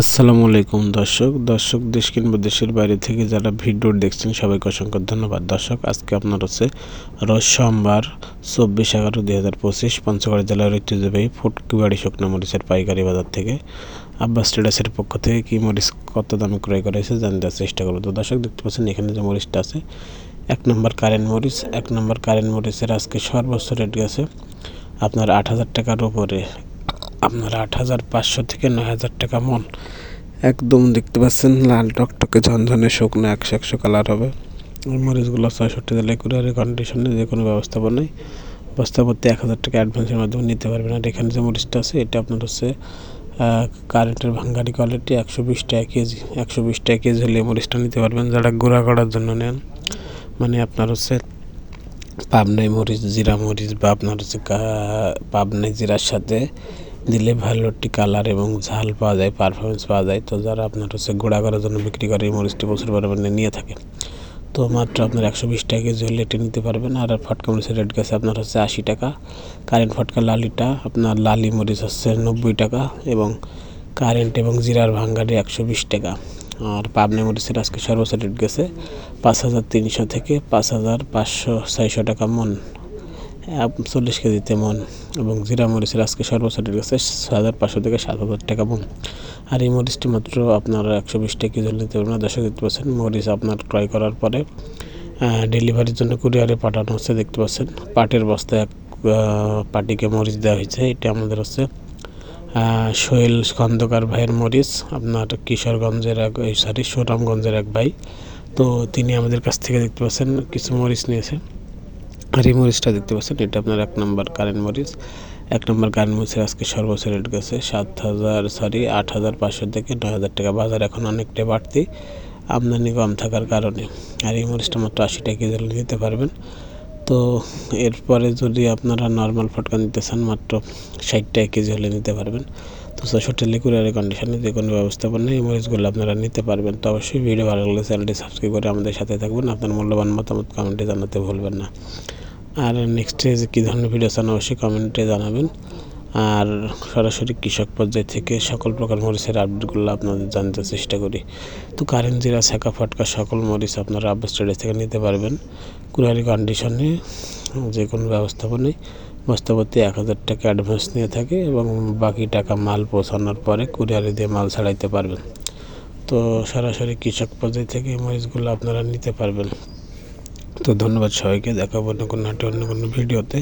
আসসালামু আলাইকুম দর্শক দর্শক দেশ কিংবা দেশের বাইরে থেকে যারা ভিডিও দেখছেন, সবাইকে অসংখ্য ধন্যবাদ। দর্শক, আজকে আপনার হচ্ছে রোজ সোমবার, চব্বিশ এগারো দুই হাজার পঁচিশ, পঞ্চগড় জেলার ঐতিহ্যবাহী ফুটকিবাড়ি শুকনো মরিচের পাইকারি বাজার থেকে আব্বাস ট্রেডার্সের পক্ষ থেকে কী মরিচ কত দামে ক্রয় করা হয়েছে জানতে চেষ্টা করব। তো দর্শক, দেখতে পাচ্ছেন এখানে যে মরিচটা আছে, এক নম্বর কারেন্ট মরিচ, এক নম্বর কারেন্ট মরিচের আজকে সর্বোচ্চ রেট গেছে আপনার আট হাজার টাকার উপরে। আপনার আট হাজার পাঁচশো থেকে নয় হাজার টাকা মন। একদম দেখতে পাচ্ছেন, লাল টকটকে ঝনঝনে শুকনো একশো একশো কালার হবে। মরিচগুলো ছয়ষট্টি জেলায় কুরিয়ারের কন্ডিশনে যে কোনো ব্যবস্থাপনায় বস্তাপত্তি এক হাজার টাকা অ্যাডভান্সের মাধ্যমে নিতে পারবেন। আর এখানে যে মরিচটা আছে, এটা আপনার হচ্ছে কারেন্টের ভাঙ্গারি কোয়ালিটি একশো বিশ টাকা কেজি। একশো বিশ টাকা কেজি হলে মরিচটা নিতে পারবেন। যারা গুঁড়া করার জন্য নেন মানে আপনার হচ্ছে পাবনাই মরিচ, জিরা মরিচ বা আপনার হচ্ছে পাবনাই জিরার সাথে দিলে ভালো একটি কালার এবং ঝাল পাওয়া যায় পারফরমেন্স পাওয়া যায়। তো যারা আপনার হচ্ছে গোড়া করার জন্য বিক্রি করে, এই মরিচটি প্রচুর পরিমাণে নিয়ে থাকে। তো মাত্র আপনার একশো বিশ টাকা কেজি হলে এটি নিতে পারবেন। আর ফটকা মরিচের রেট গেছে আপনার হচ্ছে আশি টাকা। কারেন্ট ফটকা লালিটা আপনার লালি মরিচ হচ্ছে নব্বই টাকা এবং কারেন্ট এবং জিরার ভাঙ্গারি একশো বিশ টাকা। আর পাবনা মরিচের আজকে সর্বোচ্চ রেট গেছে পাঁচ হাজার তিনশো থেকে পাঁচ হাজার পাঁচশো, ছয়শো টাকা মন। চল্লিশ কেজিতে মন এবং জিরা মরিচের আজকে সর্বোচ্চ রেট গেছে হাজার পাঁচশো থেকে সাত হাজার টাকা মন। আর এই মরিচটি মাত্র আপনার একশো বিশ টাকা কেজি নিতে পারবেন দশ দেখতে পাচ্ছেন মরিচ আপনার ক্রয় করার পরে ডেলিভারির জন্য কুরিয়ারে পাঠানো হচ্ছে, দেখতে পাচ্ছেন। পাটের বস্তায় এক পাটিকে মরিচ দেওয়া হয়েছে। এটা আমাদের হচ্ছে সোহেল খন্দকার ভাইয়ের মরিচ। আপনার কিশোরগঞ্জের এক সরি সুনামগঞ্জের এক ভাই। তো তিনি আমাদের কাছ থেকে দেখতে পাচ্ছেন, কিছু মরিচ নিয়েছে। মরিচটা দেখতে পাচ্ছেন, এটা আপনার এক নম্বর কারেন্ট মরিচ। এক নম্বর কারেন্ট মরিচের আজকে সর্বোচ্চ রেট গেছে সাত হাজার, সরি, আট হাজার পাঁচশো থেকে নয় হাজার টাকা। বাজার এখন অনেকটাই বাড়তি, আমদানি কম থাকার কারণে। আর এই মাত্র আশি টাকা কেজি নিতে পারবেন। তো এরপরে যদি আপনারা নর্মাল ফটকা নিতে চান, মাত্র ষাট টাকা কেজি হলে নিতে পারবেন। তো ছয়ষট্টি লিকুইডারি কন্ডিশনে যে কোনো ব্যবস্থাপনা এই মরিচগুলো আপনারা নিতে পারবেন। তো অবশ্যই ভিডিও ভালো লাগলে চ্যানেলটি সাবস্ক্রাইব করে আমাদের সাথে থাকবেন। আপনার মূল্যবান মতামত কমেন্টে জানাতে ভুলবেন না। আর নেক্সটে যে কী ধরনের ভিডিও চান অবশ্যই কমেন্টে জানাবেন। আর সরাসরি কৃষক পর্যায় থেকে সকল প্রকার মরিচের আপডেটগুলো আপনাদের জানতে চেষ্টা করি। তো কারেন্ট, জিরা ছেঁকা ফটকা সকল মরিচ আপনারা আব্বাস থেকে নিতে পারবেন। কুরিয়ারি কন্ডিশনে যে কোনো ব্যবস্থাপনায় বস্তাপতি এক হাজার টাকা অ্যাডভান্স নিয়ে থাকে এবং বাকি টাকা মাল পৌঁছানোর পরে কুরিয়ারে দিয়ে মাল ছাড়াইতে পারবেন। তো সরাসরি কৃষক পর্যায় থেকে মরিচগুলো আপনারা নিতে পারবেন। তো ধন্যবাদ সবাইকে, দেখাবো অন্য কোনো নাটক, অন্য কোনো ভিডিওতে।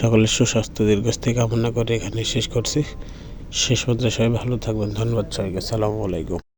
সকলের সুস্বাস্থ্য, দীর্ঘস্থায়ী কামনা করে এখানে শেষ করছি। শেষ পর্যন্ত সবাই ভালো থাকবেন। ধন্যবাদ সবাইকে। সালামু আলাইকুম।